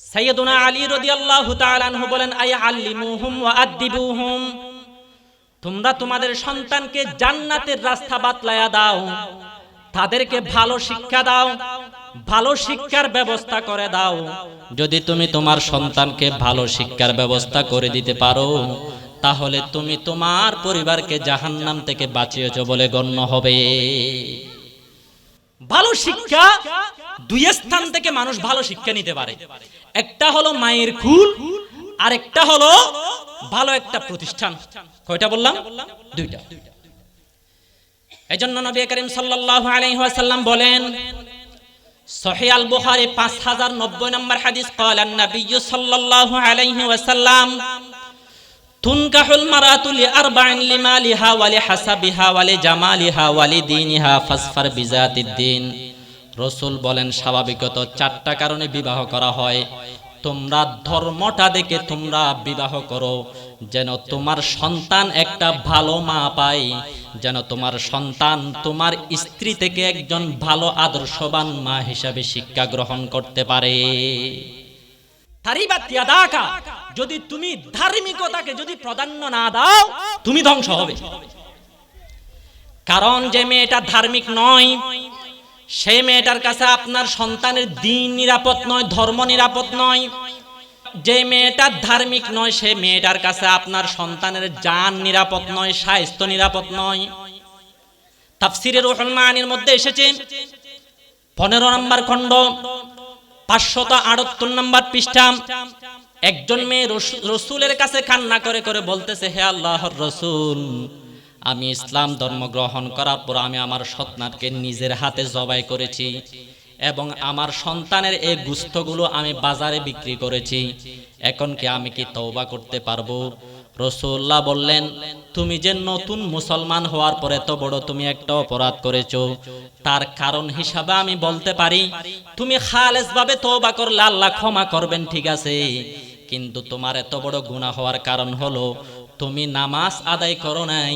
সাইয়্যিদুনা আলী রাদিয়াল্লাহু তাআলা আনহু বলেন আই আল্লিমুহুম ওয়া আদ্দিবুহুম, তোমরা তোমাদের সন্তানকে জান্নাতের রাস্তা বাতলায়া দাও, তাদেরকে ভালো শিক্ষা দাও, ভালো শিক্ষার ব্যবস্থা করে দাও। যদি তুমি তোমার সন্তানকে ভালো শিক্ষার ব্যবস্থা করে দিতে পারো, তাহলে তুমি তোমার পরিবারকে জাহান্নাম থেকে বাঁচিয়েছো বলে গণ্য হবে। ভালো শিক্ষা দুই স্থান থেকে মানুষ ভালো শিক্ষা নিতে পারে একটা হলো মায়ের কুল আর একটা হলো ভালো একটা প্রতিষ্ঠান কয়টা বললাম দুইটা এজন্য নবী করিম সাল্লাল্লাহু আলাইহি ওয়াসাল্লাম বলেন সহিহ আল বুখারী 5090 নম্বর হাদিস قال النبي صلى الله عليه وسلم তুনকাহুল মারাতুলি আরবাইন লিমালিহা ওয়ালি হাসাবিহা ওয়ালি জামালিহা ওয়ালি দীনিহা ফাসফার বিজাতিদ দ্বীন রসুল বলেন, স্বাভাবিকত চারটা কারণে বিবাহ করা হয়। তোমরা ধর্মটা দেখে তোমরা বিবাহ করো, যেন তোমার সন্তান একটা ভালো মা পায়, যেন তোমার সন্তান তোমার স্ত্রী থেকে একজন ভালো আদর্শবান মা হিসাবে শিক্ষা গ্রহণ করতে পারে। যদি তুমি ধার্মিকতাকে যদি প্রাধান্য না দাও, তুমি ধ্বংস হবে। কারণ যে মেয়েটা ধার্মিক নয় সেই মেয়েটার কাছে আপনার সন্তানের দিন নিরাপদ নয়, ধর্ম নিরাপদ নয়। যে মেয়েটা ধার্মিক নয় সেই মেয়েটার কাছে আপনার সন্তানের জান নিরাপদ নয়, স্বাস্থ্য নিরাপদ নয়। তাফসিরের রুহুল মানির মধ্যে এসেছে, পনেরো নম্বর খণ্ড, পাঁচশত আটাত্তর নম্বর পৃষ্ঠা। একজন মেয়ে রসুলের কাছে কান্না করে করে বলতেছে, হে আল্লাহর রসুল, আমি ইসলাম ধর্ম গ্রহণ করার পর আমি আমার সন্তানকে নিজের হাতে জবাই করেছি এবং আমার সন্তানের এই গুস্তগুলো আমি বাজারে বিক্রি করেছি। এখন কি আমি কি তওবা করতে পারব? রসুল্লাহ বললেন, তুমি যে নতুন মুসলমান হওয়ার পরে তো বড় তুমি একটা অপরাধ করেছ। তার কারণ হিসাবে আমি বলতে পারি, তুমি খালেস ভাবে তওবা করলে আল্লাহ ক্ষমা করবেন, ঠিক আছে। কিন্তু তোমার এত বড় গুনাহ হওয়ার কারণ হলো, তুমি নামাজ আদায় করো নাই।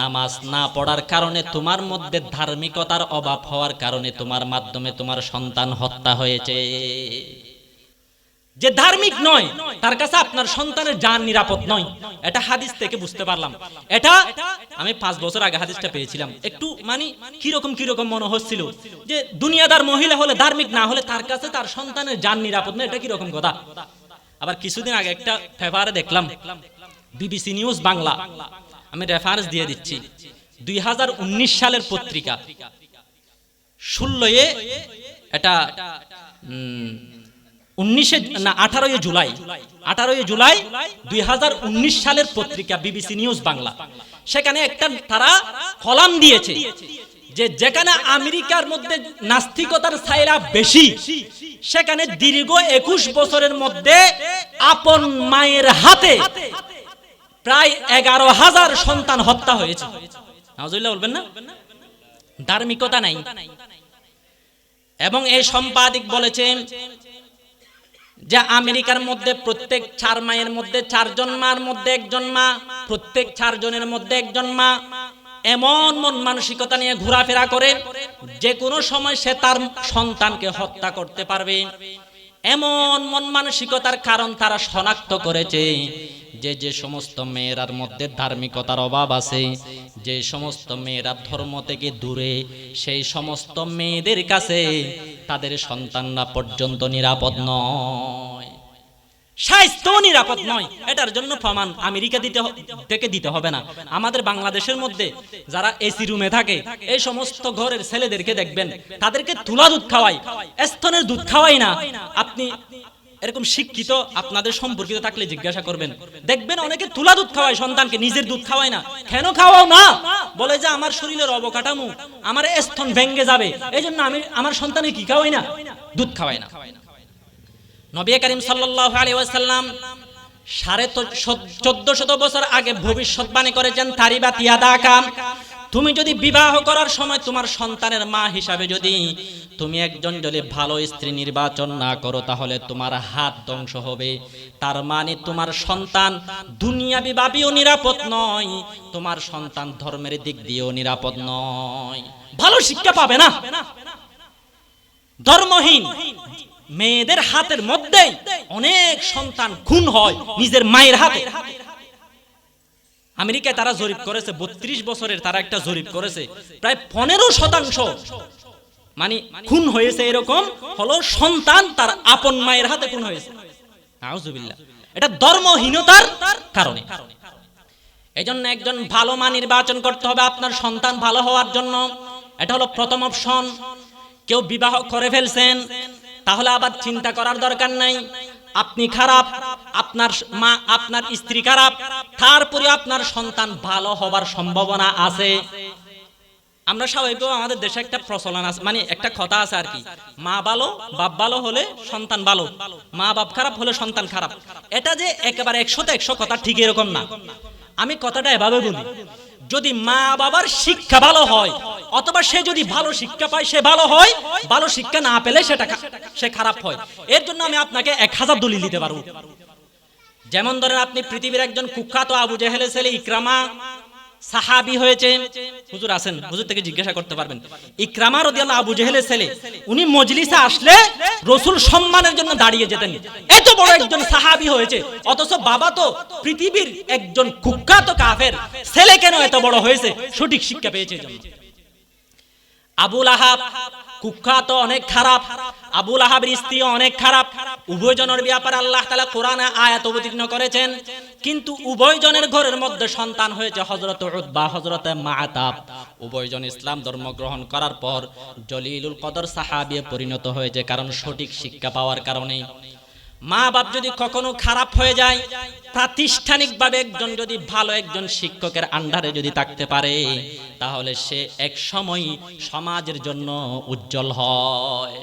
নামাজ না পড়ার কারণে তোমার মধ্যে ধার্মিকতার অভাব হওয়ার কারণে তোমার মাধ্যমে তোমার সন্তান হত্যা হয়েছে। যে ধার্মিক নয়, তার কাছে আপনার সন্তানের জান নিরাপদ নয়। এটা হাদিস থেকে বুঝতে পারলাম। এটা আমি পাঁচ বছর আগে হাদিসটা পেয়েছিলাম। একটু মানে কীরকম কীরকম মনে হচ্ছিল যে দুনিয়াদার মহিলা হলে, ধার্মিক না হলে তার কাছে তার সন্তানের জান নিরাপদ নয়। এটা কীরকম কথা? আবার কিছুদিন আগে একটা পেপারে দেখলাম বিবিসি নিউজ বাংলা। আমি রেফারেন্স দিয়ে দিচ্ছি। দুই হাজার উনিশ সালের পত্রিকা। ষোলোয়ে এটা উনিশে, না, আঠারোই জুলাই। আঠারোই জুলাই দুই হাজার উনিশ সালের পত্রিকা বিবিসি নিউজ বাংলা। সেখানে একটা তারা কলাম দিয়েছে। যে যেখানে আমেরিকার মধ্যে নাস্তিকতার ছাইরা বেশি, সেখানে দীর্ঘ একুশ বছরের মধ্যে আপন মায়ের হাতে প্রায় এগারো হাজার সন্তান হত্যা হয়েছে। বলবেন না? ধার্মিকতা নাই। এবং এই সম্পাদিক বলেছেন যে আমেরিকার মধ্যে প্রত্যেক চার মায়ের মধ্যে চারজন মার মধ্যে একজন মা, প্রত্যেক চারজনের মধ্যে একজন মা এমন মন মানসিকতা নিয়ে ঘোরাফেরা করে যে কোনো সময় সে তার সন্তানকে হত্যা করতে পারবে। এমন মন মানসিকতার কারণ তারা শনাক্ত করেছে যে যে সমস্ত মেয়েরার মধ্যে ধার্মিকতার অভাব আছে, যে সমস্ত মেয়েরা ধর্ম থেকে দূরে, সেই সমস্ত মেয়েদের কাছে তাদের সন্তানরা পর্যন্ত নিরাপদ নয়। স্বাস্থ্য নিরাপদ নয়। এটার জন্য প্রমাণ আমেরিকা দিতে থেকে দিতে হবে না। আমাদের বাংলাদেশের মধ্যে যারা এসি রুমে থাকে, এই সমস্ত ঘরের ছেলেদেরকে দেখবেন, তাদেরকে তুলা দুধ খাওয়াই স্তনের দুধ খাওয়াই না। আপনি এরকম শিক্ষিত আপনাদের সম্পর্কিত থাকলে জিজ্ঞাসা করবেন, দেখবেন অনেকে তুলা দুধ খাওয়ায়, সন্তানকে নিজের দুধ খাওয়ায় না। কেন খাওয়াও না? বলে যে আমার শরীরের অবকাঠামো, আমার স্তন ভেঙ্গে যাবে। এই জন্য আমি, আমার সন্তানে কি খাওয়াই না? দুধ খাওয়াই না। নবী করিম সাল্লাল্লাহু আলাইহি ওয়াসাল্লাম সাড়ে চোদ্দ শত বছর আগে ভবিষ্যৎবাণী করেছেন তারিবা তিয়াদা কাম। তুমি যদি বিবাহ করার সময় তোমার সন্তানের মা হিসাবে যদি তুমি একজন যদি ভালো স্ত্রী নির্বাচন না করো, তাহলে তোমার হাত ধ্বংস হবে। তার মানে তোমার সন্তান দুনিয়াবি ভাবেও নিরাপদ নয়, তোমার সন্তান ধর্মের দিক দিয়েও নিরাপদ নয়। ভালো শিক্ষা পাবে না? ধর্মহীন, মেয়েদের হাতের মধ্যেই অনেক সন্তান খুন হয় নিজের মায়ের হাতে। আমেরিকায় তারা জরিপ করেছে, বত্রিশ বছরের তারা একটা জরিপ করেছে। প্রায় পনেরো শতাংশ মানে খুন হয়েছে এরকম, হলো সন্তান তার আপন মায়ের হাতে খুন হয়েছে। এটা ধর্মহীনতার কারণে। এই জন্য একজন ভালো মা নির্বাচন করতে হবে আপনার সন্তান ভালো হওয়ার জন্য। এটা হলো প্রথম অপশন। কেউ বিবাহ করে ফেলছেন তাহলে আবার চিন্তা করার দরকার নাই। আপনি খারাপ, আপনার মা, আপনার স্ত্রী খারাপ, তারপরে আপনার সন্তান ভালো হবার সম্ভাবনা আছে। আমরা স্বাভাবিক আমাদের দেশে একটা প্রচলন আছে মানে একটা কথা আছে আর কি। মা ভালো, বাপ ভালো হলে সন্তান ভালো, মা বাপ খারাপ হলে সন্তান খারাপ। এটা যে একেবারে একশোতে একশো কথা ঠিক এরকম না। আমি কথাটা এভাবে বলি, যদি মা বাবার শিক্ষা ভালো হয় অথবা সে যদি ভালো শিক্ষা পায়, সে ভালো হয়। ভালো শিক্ষা না পেলে সেটা সে খারাপ হয়। এর জন্য আমি আপনাকে এক হাজার দলিল দিতে পারব। যেমন ধরেন আপনি পৃথিবীর একজন কুখ্যাত আবু জেহেলের ছেলে ইকরামা সাহাবি হয়েছে। হুজুর আছেন, হুজুর থেকে জিজ্ঞাসা করতে পারবেন। ইকরামা রাদিয়াল্লাহু আবু জেহেলের ছেলে, উনি মজলিসে আসলে রসুল সম্মানের জন্য দাঁড়িয়ে যেতেন। এত বড় একজন সাহাবি হয়েছে। অথচ বাবা তো পৃথিবীর একজন কুখ্যাত কাফের। ছেলে কেন এত বড় হয়েছে? সঠিক শিক্ষা পেয়েছে এজন্য আবুল আহাব, কুখ্যাত অনেক খারাপ, আবুল আহাবের স্ত্রী অনেক খারাপ। উভয়জনের ব্যাপারে আল্লাহ তালা কোরআনে আয়াত অবতীর্ণ করেছেন। কিন্তু উভয়জনের ঘরের মধ্যে সন্তান হয়েছে হজরত বা হজরত মাতাব উভয়জন ইসলাম ধর্ম গ্রহণ করার পর জলিলুল কদর সাহাবিয়ে পরিণত হয়েছে কারণ সঠিক শিক্ষা পাওয়ার কারণে। মা বাপ যদি কখনো খারাপ হয়ে যায়, প্রাতিষ্ঠানিকভাবে একজন যদি ভালো একজন শিক্ষকের আন্ডারে যদি থাকতে পারে, তাহলে সে এক সময় সমাজের জন্য উজ্জ্বল হয়।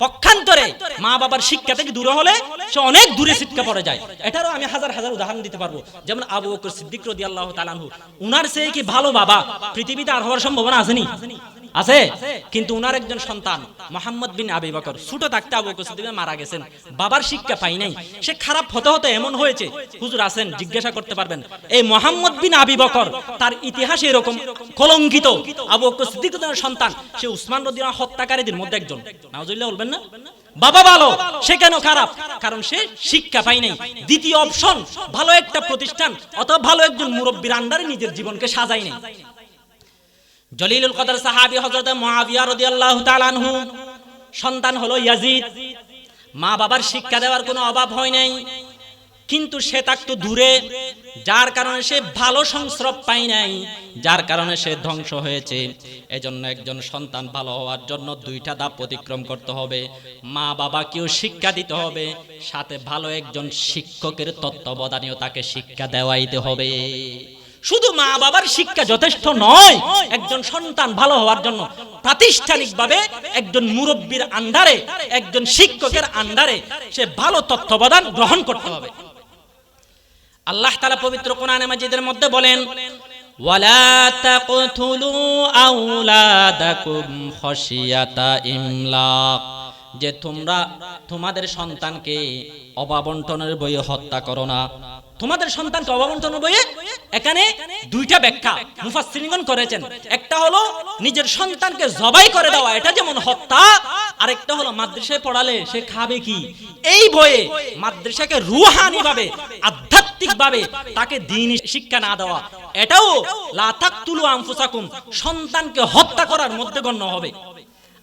পক্ষান্তরে মা বাবার শিক্ষা থেকে দূরে হলে সে অনেক দূরে শিক্ষা পড়ে যায়। এটারও আমি হাজার হাজার উদাহরণ দিতে পারব। যেমন আবু বকর সিদ্দিক রাদিয়াল্লাহু তাআলা আনহু, উনার সে কি ভালো বাবা? পৃথিবীতে আর হওয়ার সম্ভাবনা আসেনি আছে? কিন্তু উনার একজন সন্তান, মোহাম্মদ বিন আবি বকর, ছোট থাকতে আবু বকর মারা গেছেন। বাবার শিক্ষা পাই নাই। সে খারাপ হতে হতে এমন হয়েছে। হুজুর আছেন, জিজ্ঞাসা করতে পারবেন। এই মোহাম্মদ বিন আবি বকর, তার ইতিহাসে এরকম, কলঙ্কিত। আবু বকর সন্তান, সে উসমান রাদিয়াল্লাহু হত্যাকারীদের মধ্যে একজন। নাউজুবিল্লাহ, বলবেন না? বাবা ভালো, সে কেন খারাপ? কারণ সে শিক্ষা পাই নাই। দ্বিতীয় অপশন ভালো একটা প্রতিষ্ঠান, অথবা ভালো একজন মুরব্বীর আন্ডারে নিজের জীবনকে সাজাই নাই। জলিলুল কদর সাহাবী হযরত মুআবিয়া রাদিয়াল্লাহু তাআলা আনহু, সন্তান হলো ইয়াজিদ। মা বাবার শিক্ষা দেওয়ার কোনো অভাব হয় নাই, কিন্তু সে থাকতো দূরে, যার কারণে সে ভালো সংস্রব পায় নাই, যার কারণে সে ধ্বংস হয়েছে। এজন্য একজন সন্তান ভালো হওয়ার জন্য দুইটা ধাপ অতিক্রম করতে হবে। মা বাবাকেও শিক্ষা দিতে হবে, সাথে ভালো একজন শিক্ষকের তত্ত্বাবধানেও তাকে শিক্ষা দেওয়াইতে হবে। শুধু মা বাবার শিক্ষা যথেষ্ট নয়, একজন সন্তান ভালো হওয়ার জন্য প্রাতিষ্ঠানিকভাবে একজন মুরব্বীর আন্ডারে, একজন শিক্ষকের আন্ডারে সে ভালো তত্ত্বাবধান গ্রহণ করতে হবে। আল্লাহ তাআলা পবিত্র কোরআনে মাজিদের মধ্যে বলেন যে তোমরা তোমাদের সন্তানকে অবাবন্টনের বইয়ে হত্যা করো না। তোমাদের সন্তানকে অবাবন্টনের বইয়ে এখানে দুইটা ব্যাখ্যা মুফাসসিরিনগণ করেছেন। একটা হলো নিজের সন্তানকে জবাই করে দেওয়া, এটা যেমন হত্যা, আরেকটা হলো মাদ্রাসায় পড়ালে সে খাবে কি? এই বইয়ে মাদ্রাসাকে রুহানি ভাবে আধ্যাত্মিক ভাবে তাকে দিন শিক্ষা না দেওয়া, এটাও লাতাকতুলু আনফুসাকুম, সন্তানকে হত্যা করার মধ্যে গণ্য হবে।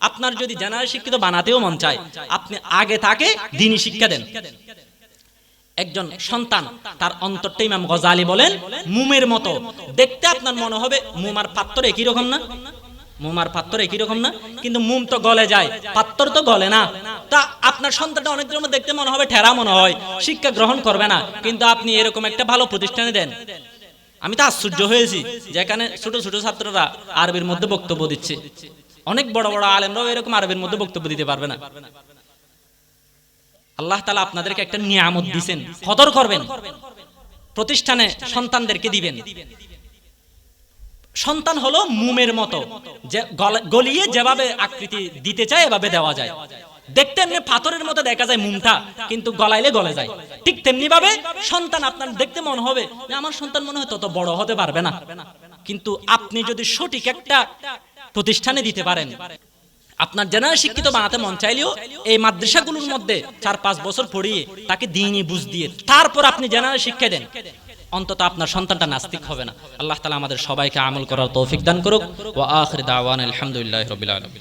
আপনার যদি জেনারেল শিক্ষিত বানাতেও মন চায়, আপনি আগে তাকে দিনই শিক্ষা দেন। একজন সন্তান, তার অন্তরটা ইমাম গজালি বলেন, মুমের মতো। দেখতে আপনার মনে হবে মুমার পাত্র একই রকম না? মুমার পাত্র একই রকম না? কিন্তু মুম তো গলে যায় পাত্র তো গলে না। তা আপনার সন্তানটা অনেক জন্য দেখতে মনে হবে ঠেরা মনে হয়, শিক্ষা গ্রহণ করবে না। কিন্তু আপনি এরকম একটা ভালো প্রতিষ্ঠানে দেন। আমি তো আশ্চর্য হয়েছি যেখানে ছোট ছোট ছাত্ররা আরবির মধ্যে বক্তব্য দিচ্ছে। অনেক বড় বড় আলেমরাও এরকম আরবির মধ্যে বক্তব্য দিতে পারবে না। আল্লাহ তালা আপনাদেরকে একটা নিয়ামত দিছেন, কদর করবেন। প্রতিষ্ঠানে সন্তানদেরকে দিবেন। সন্তান হলো মুমের মতো, যে গলিয়ে যেভাবে আকৃতি দিতে চায়, এভাবে দেওয়া যায়। দেখতে এমনি পাথরের মতো দেখা যায় মুমটা, কিন্তু গলাইলে গলে যায়। ঠিক তেমনি ভাবে সন্তান আপনার দেখতে মনে হবে যে, আমার সন্তান মনে হয় তত বড় হতে পারবে না। কিন্তু আপনি যদি সঠিক একটা প্রতিষ্ঠানে দিতে পারেন আপনার জেনারেল শিক্ষিত বানাতে মন চাইলেও এই মাদ্রাসাগুলোর মধ্যে চার পাঁচ বছর পড়িয়ে তাকে দিনই বুঝ দিয়ে তারপর আপনি জেনারেল শিক্ষা দেন। অন্তত আপনার সন্তানটা নাস্তিক হবে না। আল্লাহ তালা আমাদের সবাইকে আমল করার তৌফিক দান করুক। ও আখরি দাওয়ান আলহামদুলিল্লাহ রবিল